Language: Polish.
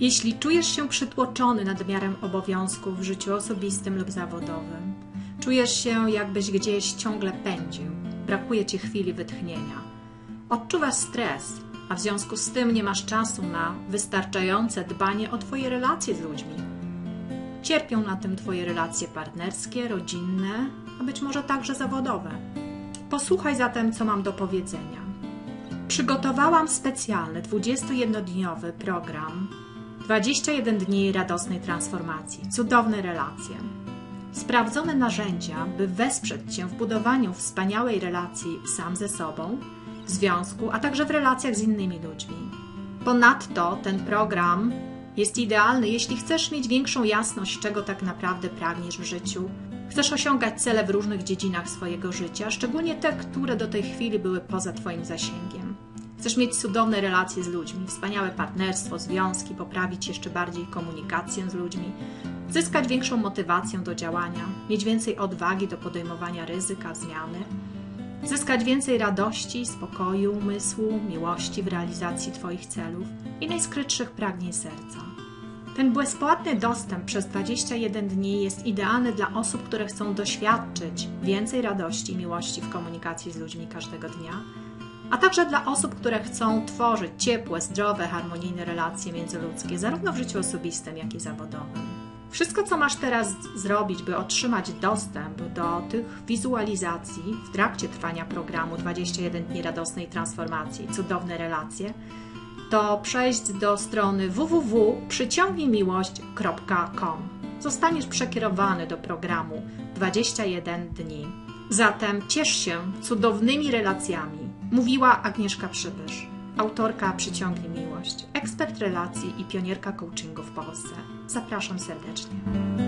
Jeśli czujesz się przytłoczony nadmiarem obowiązków w życiu osobistym lub zawodowym, czujesz się jakbyś gdzieś ciągle pędził, brakuje ci chwili wytchnienia, odczuwasz stres, a w związku z tym nie masz czasu na wystarczające dbanie o Twoje relacje z ludźmi. Cierpią na tym Twoje relacje partnerskie, rodzinne, a być może także zawodowe. Posłuchaj zatem, co mam do powiedzenia. Przygotowałam specjalny 21-dniowy program 21 dni radosnej transformacji, cudowne relacje. Sprawdzone narzędzia, by wesprzeć Cię w budowaniu wspaniałej relacji sam ze sobą, w związku, a także w relacjach z innymi ludźmi. Ponadto ten program jest idealny, jeśli chcesz mieć większą jasność, czego tak naprawdę pragniesz w życiu. Chcesz osiągać cele w różnych dziedzinach swojego życia, szczególnie te, które do tej chwili były poza Twoim zasięgiem. Chcesz mieć cudowne relacje z ludźmi, wspaniałe partnerstwo, związki, poprawić jeszcze bardziej komunikację z ludźmi, zyskać większą motywację do działania, mieć więcej odwagi do podejmowania ryzyka, zmiany, zyskać więcej radości, spokoju, umysłu, miłości w realizacji Twoich celów i najskrytszych pragnień serca. Ten bezpłatny dostęp przez 21 dni jest idealny dla osób, które chcą doświadczyć więcej radości i miłości w komunikacji z ludźmi każdego dnia a także dla osób, które chcą tworzyć ciepłe, zdrowe, harmonijne relacje międzyludzkie, zarówno w życiu osobistym, jak i zawodowym. Wszystko, co masz teraz zrobić, by otrzymać dostęp do tych wizualizacji w trakcie trwania programu 21 dni radosnej transformacji, cudowne relacje, to przejść do strony www.przyciągnijmiłość.com. Zostaniesz przekierowany do programu 21 dni. Zatem ciesz się cudownymi relacjami Mówiła Agnieszka Przybysz, autorka Przyciągnij Miłość, ekspert relacji i pionierka coachingu w Polsce. Zapraszam serdecznie.